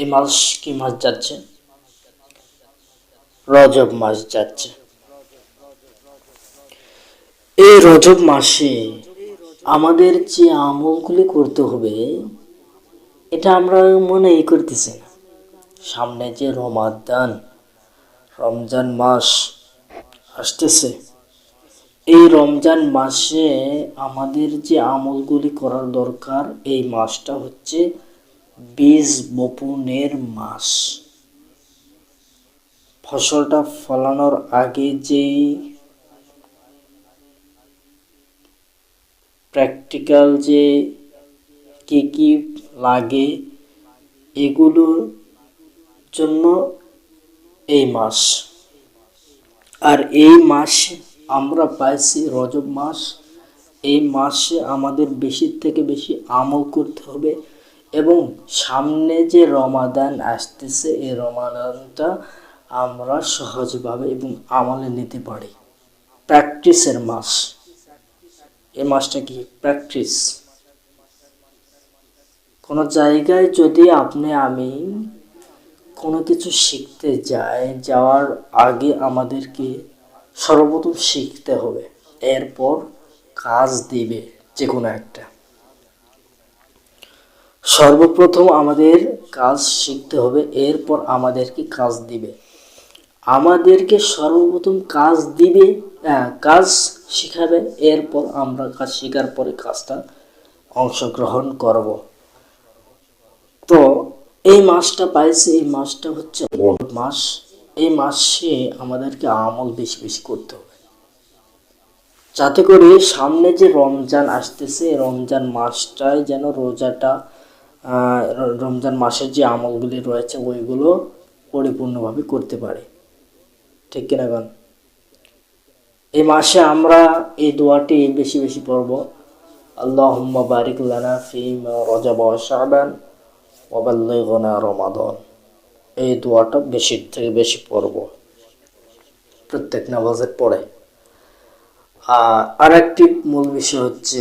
এই মাস কি মাস যাচ্ছে? রজব মাস যাচ্ছে। এই রজব মাসে আমাদের যে আমলগুলি করতে হবে, এটা আমরা মনেই করতেছি না। সামনে যে রমাদান, রমজান মাস আসতেছে। এই রমজান মাসে আমাদের যে আমলগুলি করার দরকার, এই মাসটা হচ্ছে বীজ বপনের মাস ফসলটা ফলানোর আগে যেই প্র্যাকটিক্যাল যে কি কি লাগে এগুলোর জন্য এই মাস আর এই মাস আমরা পাইছি, রজব মাস এই মাসে আমাদের বেশি থেকে বেশি আমল করতে হবে। এবং সামনে যে রমাদান আসতেছে, এই রমাদানটা আমরা সহজভাবে এবং আমলে নিতে পারি। প্র্যাকটিসের মাস। এই মাসটা কি? প্র্যাকটিস। কোনো জায়গায় যদি আপনি, আমি কোনো কিছু শিখতে যাই, যাওয়ার আগে আমাদেরকে সর্বপ্রথম শিখতে হবে। এরপর কাজ দিবে যে কোনো একটা। সর্বপ্রথম আমাদের কাজ শিখতে হবে এরপর আমাদেরকে কাজ দিবে। আমাদেরকে সর্বপ্রথম কাজ দিবে হ্যাঁ, কাজ শিখাবে এরপর আমরা কাজ শেখার পরে কাজটা অংশগ্রহণ করব। তো এই মাসটা পাইছে এই মাসটা হচ্ছে মাস। এই মাসে আমাদেরকে আমল বেশি বেশি করতে হবে। যাতে করে সামনে যে রমজান আসতেছে রমজান মাসটায় যেন রোজাটা রমজান মাসের যে আমলগুলি রয়েছে, ওইগুলো পরিপূর্ণভাবে করতে পারে। ঠিক কিনা গান? এই মাসে আমরা এই দোয়াটি বেশি বেশি পড়ব। আল্লাহ বারিক লানা ফিম রজাব শাহবান ওবাল্লিগনা রমাদন। এই দোয়াটা বেশি থেকে বেশি পড়ব। প্রত্যেক নামাজের পরে। আর একটি মূল বিষয় হচ্ছে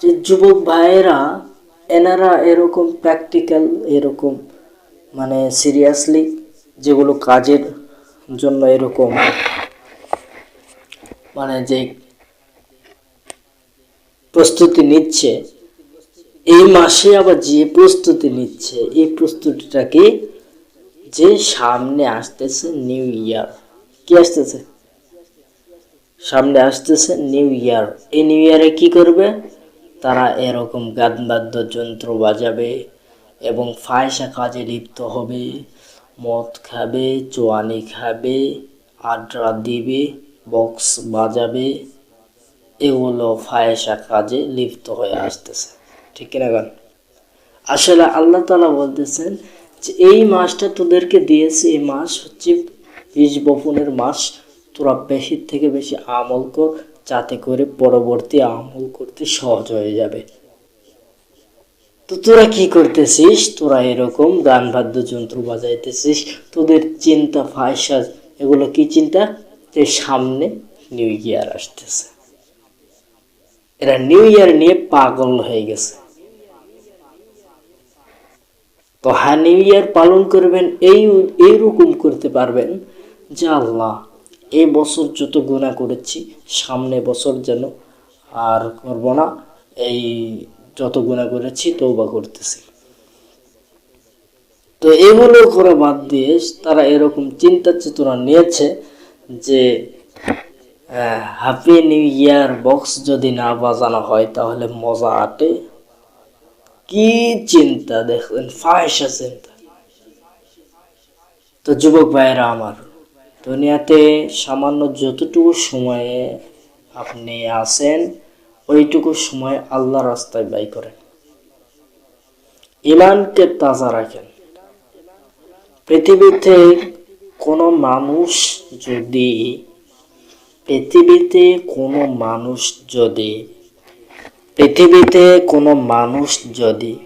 যে যুবক ভাইয়েরা এনারা এরকম প্র্যাকটিক্যাল এরকম মানে সিরিয়াসলি যেগুলো কাজের জন্য এরকম মানে যে প্রস্তুতি নিচ্ছে, এই মাসে আবার যে প্রস্তুতি নিচ্ছে, এই প্রস্তুতিটাকে যে সামনে আসতেছে নিউ ইয়ার কি আসতেছে? সামনে আসতেছে নিউ ইয়ার এই নিউ ইয়ারে কি করবে? তারা এরকম গান যন্ত্র বাজাবে এবং ফায়সা কাজে লিপ্ত হবে। মদ খাবে চোয়ানি খাবে আড্রা দিবে, বক্স বাজাবে। এগুলো ফায়সা কাজে লিপ্ত হয়ে আসতেছে। ঠিক কিনা গান? আসলে আল্লাহ তালা বলতেছেন যে, এই মাসটা তোদেরকে দিয়েছে, এই মাস হচ্ছে বীজ বপনের মাস। তোরা বেশির থেকে বেশি আমল কর যাতে করে পরবর্তী আমল করতে সহজ হয়ে যাবে। তো তোরা কি করতেছিস? তোরা এরকম গান বাদ্যযন্ত্র বাজাইতেছিস। তোদের চিন্তা ফায়সা এগুলো কি চিন্তা? যে সামনে নিউ ইয়ার আসতেছে। এরা নিউ ইয়ার নিয়ে পাগল হয়ে গেছে। তো হ্যাঁ নিউ ইয়ার পালন করবেন, এই, এইরকম করতে পারবেন যে আল্লাহ এই বছর যত গুণা করেছি, সামনে বছর যেন আর করব না, এই যত গুণা করেছি তৌবা করতেছি। তো এগুলো করা বাদ দিয়ে তারা এরকম চিন্তা চেতনা নিয়েছে যে হ্যাপি নিউ ইয়ার বক্স যদি না বাজানো হয় তাহলে মজা আটে। কি চিন্তা দেখলেন ফায়সা চিন্তা। তো যুবক ভাইয়েরা আমার দুনিয়াতে সামান্য যতটুকু সময়ে আপনি আছেন, ওইটুকু সময় আল্লাহ রাস্তায় ব্যয় করেন। ইমানকে তাজা রাখেন। পৃথিবীতে কোনো মানুষ যদি, পৃথিবীতে কোনো মানুষ যদি, পৃথিবীতে কোনো মানুষ যদি,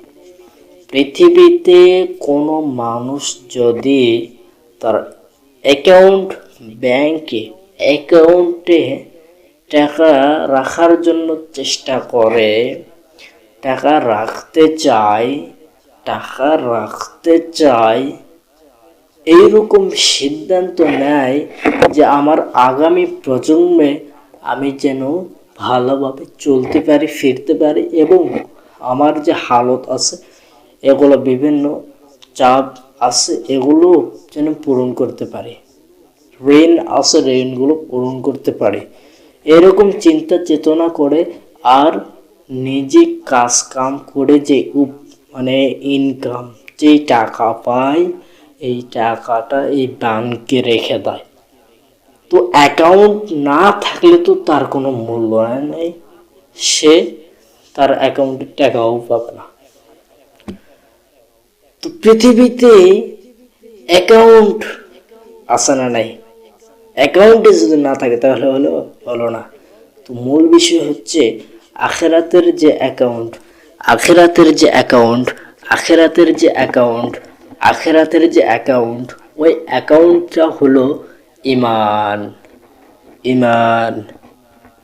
পৃথিবীতে কোনো মানুষ যদি তার অ্যাকাউন্ট ব্যাংকে অ্যাকাউন্টে টাকা রাখার জন্য চেষ্টা করে, টাকা রাখতে চায়, টাকা রাখতে চায়, এইরকম সিদ্ধান্ত নেয় যে আমার আগামী প্রজন্মে আমি যেন ভালোভাবে চলতে পারি, ফিরতে পারি এবং আমার যে হালত আছে, এগুলো বিভিন্ন চাপ আছে, এগুলো যেন পূরণ করতে পারি। ঋণ আছে, ঋণগুলো পূরণ করতে পারি। এরকম চিন্তা চেতনা করে আর নিজে কাজ কাম করে যে উপ- মানে ইনকাম যেই টাকা পায়, এই টাকাটা এই ব্যাংকে রেখে দেয়। তো অ্যাকাউন্ট না থাকলে তো তার কোনো মূল্যায়ন নেই। সে তার অ্যাকাউন্টে টাকাও পাবে না। তো পৃথিবীতে অ্যাকাউন্ট আছে না নাই? অ্যাকাউন্টে যদি না থাকে, তাহলে হলো হলো না। তো মূল বিষয় হচ্ছে আখেরাতের যে অ্যাকাউন্ট আখেরাতের যে অ্যাকাউন্ট আখেরাতের যে অ্যাকাউন্ট আখেরাতের যে অ্যাকাউন্ট ওই অ্যাকাউন্টটা হলো ইমান ইমান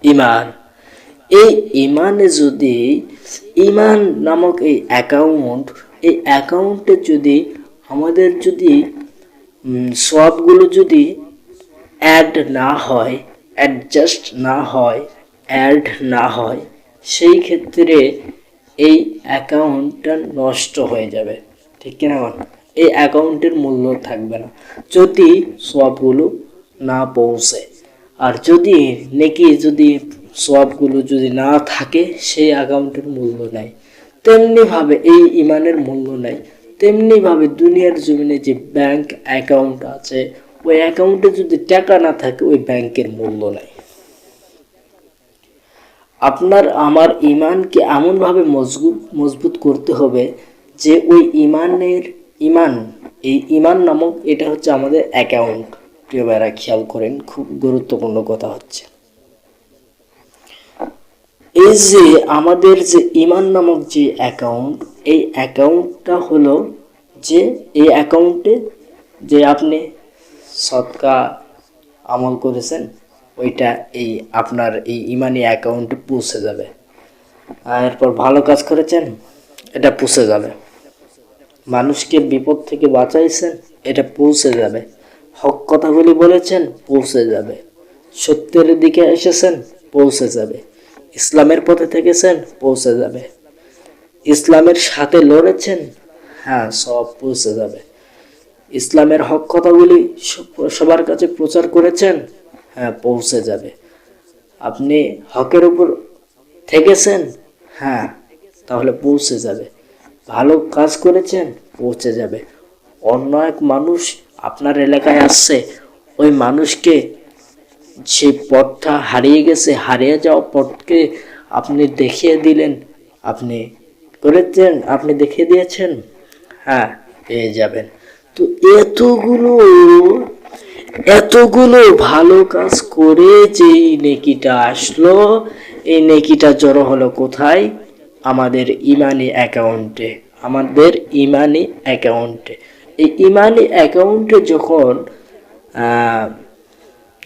ইমান এই ইমানে যদি ইমান নামক এই অ্যাকাউন্ট এই অ্যাকাউন্টে যদি, আমাদের যদি সবগুলো যদি অ্যাড না হয় অ্যাডজাস্ট না হয় অ্যাড না হয়, সেই ক্ষেত্রে এই অ্যাকাউন্টটা নষ্ট হয়ে যাবে। ঠিক কিনা এই অ্যাকাউন্টের মূল্য থাকবে না। যদি সবগুলো না পৌঁছে, আর যদি নেকি যদি সবগুলো যদি না থাকে, সেই অ্যাকাউন্টের মূল্য নাই। তেমনিভাবে এই ইমানের মূল্য নাই। তেমনিভাবে দুনিয়ার জমিনে যে ব্যাংক অ্যাকাউন্ট আছে, ওই অ্যাকাউন্টে যদি টাকা না থাকে, ওই ব্যাংকের মূল্য নাই। আপনার, আমার ইমানকে এমনভাবে মজবুত মজবুত করতে হবে যে ওই ইমানের ইমান, এই ইমান নামক এটা হচ্ছে আমাদের অ্যাকাউন্ট প্রিয় ভাইরা, খেয়াল করেন, খুব গুরুত্বপূর্ণ কথা হচ্ছে। এই যে আমাদের যে ইমান নামক যে অ্যাকাউন্ট এই অ্যাকাউন্টটা হলো যে এই অ্যাকাউন্টে যে আপনি সৎকা আমল করেছেন, ওইটা এই আপনার এই ইমানি অ্যাকাউন্টে পৌঁছে যাবে। আর এরপর ভালো কাজ করেছেন, এটা পৌঁছে যাবে। মানুষকে বিপদ থেকে বাঁচাইছেন, এটা পৌঁছে যাবে। হক কথাগুলি বলেছেন, পৌঁছে যাবে। সত্যের দিকে এসেছেন, পৌঁছে যাবে। ইসলামের পথে থেকেছেন, পৌঁছে যাবে। ইসলামের সাথে লড়েছেন হ্যাঁ সব পৌঁছে যাবে। ইসলামের হক কথাগুলি সব- সবার কাছে প্রচার করেছেন হ্যাঁ পৌঁছে যাবে। আপনি হকের উপর থেকেছেন হ্যাঁ তাহলে পৌঁছে যাবে। ভালো কাজ করেছেন, পৌঁছে যাবে। অন্য এক মানুষ আপনার এলাকায় আসছে, ওই মানুষকে সেই পথটা হারিয়ে গেছে, হারিয়ে যাওয়া পথকে আপনি দেখিয়ে দিলেন। আপনি করেছেন, আপনি দেখিয়ে দিয়েছেন। হ্যাঁ পেয়ে যাবেন। তো এতগুলো এতগুলো ভালো কাজ করে যেই নেকিটা আসলো, এই নেকিটা জড়ো হলো কোথায়? আমাদের ইমানি অ্যাকাউন্টে, আমাদের ইমানি অ্যাকাউন্টে। এই ইমানি অ্যাকাউন্টে যখন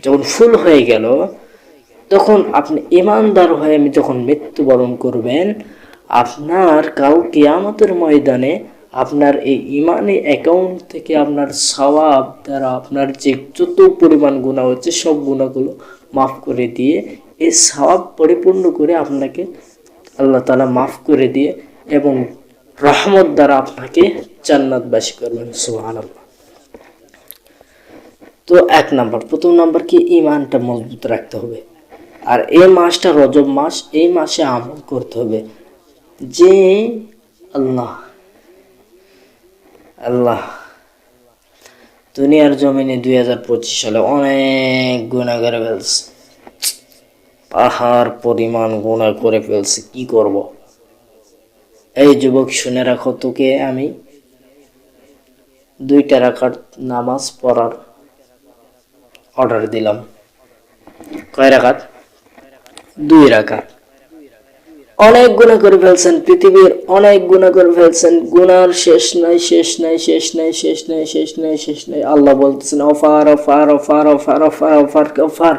যখন ফুল হয়ে গেল, তখন আপনি ইমানদার হয়ে আমি যখন মৃত্যুবরণ করবেন, আপনার কাউ কিয়ামতের ময়দানে আপনার এই ইমানি অ্যাকাউন্ট থেকে আপনার সওয়াব দ্বারা আপনার যে যত পরিমাণ গুণা হচ্ছে, সব গুণাগুলো মাফ করে দিয়ে এই সওয়াব পরিপূর্ণ করে আপনাকে আল্লাহ তালা মাফ করে দিয়ে এবং রহমত দ্বারা আপনাকে জান্নাতবাসী করবেন। সুবহানাল্লাহ। তো এক নাম্বার। প্রথম নাম্বার কি? ইমানটা মজবুত রাখতে হবে। আর এই মাসটা রজব মাস, এই মাসে আমল করতে হবে। যে আল্লাহ আল্লাহ, দুনিয়ার জমিনে দুই হাজার পঁচিশ সালে অনেক গুণা করে ফেলছে। পাহাড় পরিমাণ গুণা করে ফেলছে, কি করব? এই যুবক, শুনে রাখো তোকে আমি। দুইটা রাখার নামাজ পড়ার অর্ডার দিলাম কয় রাখাত দুই রাখাত অনেক গুণা করে ফেলছেন পৃথিবীর অনেক গুণা করে ফেলছেন গুনার শেষ নাই শেষ নাই শেষ নাই শেষ নাই শেষ নাই শেষ নাই আল্লাহ বলতেছেন offer offer offer offer offer offer offer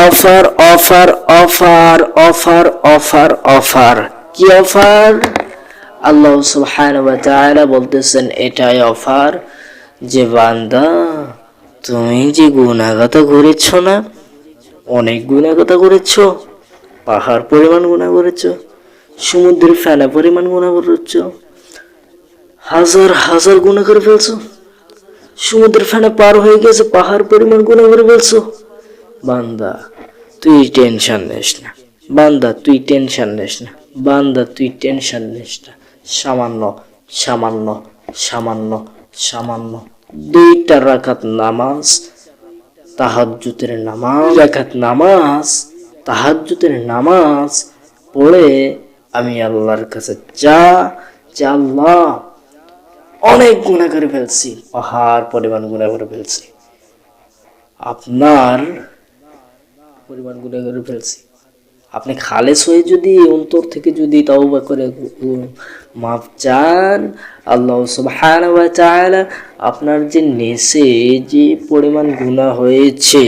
offer offer offer offer offer offer কি অফার আল্লাহ সুবহানাহু ওয়া তাআলা বলতেছেন এটাই অফার যে বান্দা তুমি যে গুণাগত করেছ না? অনেক গুণাগত করেছ। পাহাড় পরিমাণ গুণা করেছ। সমুদ্রের ফেনা পরিমাণ গুণা করেছ। হাজার হাজার গুণা করে ফেলছো। সমুদ্রের ফেনা পার হয়ে গেছে, পাহাড় পরিমাণ গুণা করে ফেলছো। বান্দা, তুই টেনশন নিস না। বান্দা, তুই টেনশন নিস না। বান্দা, তুই টেনশন নিস না। সামান্য সামান্য সামান্য সামান্য। দুইটা রাকাত নামাজ, তাহাজ্জুদের নামাজ, রাকাত নামাজ, তাহাজ্জুদের নামাজ পড়ে আমি আল্লাহর কাছে যা, যে আল্লাহ অনেক গুণা করে ফেলছি, পাহাড় পরিমাণ গুণা করে ফেলছি। আপনার পরিমাণ গুণা করে ফেলছি। আপনি খালেস হয়ে যদি অন্তর থেকে যদি তওবা করে মাপ চান, আল্লাহ তাআলা আপনার যে নেশে যে পরিমাণ গুণা হয়েছে,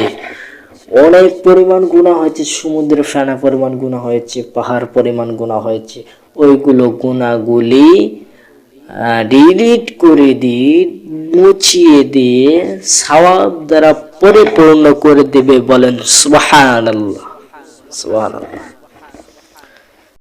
অনেক পরিমাণ গুণা হয়েছে, সমুদ্রের ফেনা পরিমাণ গুণা হয়েছে, পাহাড় পরিমাণ গুণা হয়েছে, ওইগুলো গুণাগুলি ডিলিট করে দিয়ে, মুছিয়ে দিয়ে, সওয়াব দ্বারা পরিপূর্ণ করে দেবে বলেন সুবহানাল্লাহ। সুবহানাল্লাহ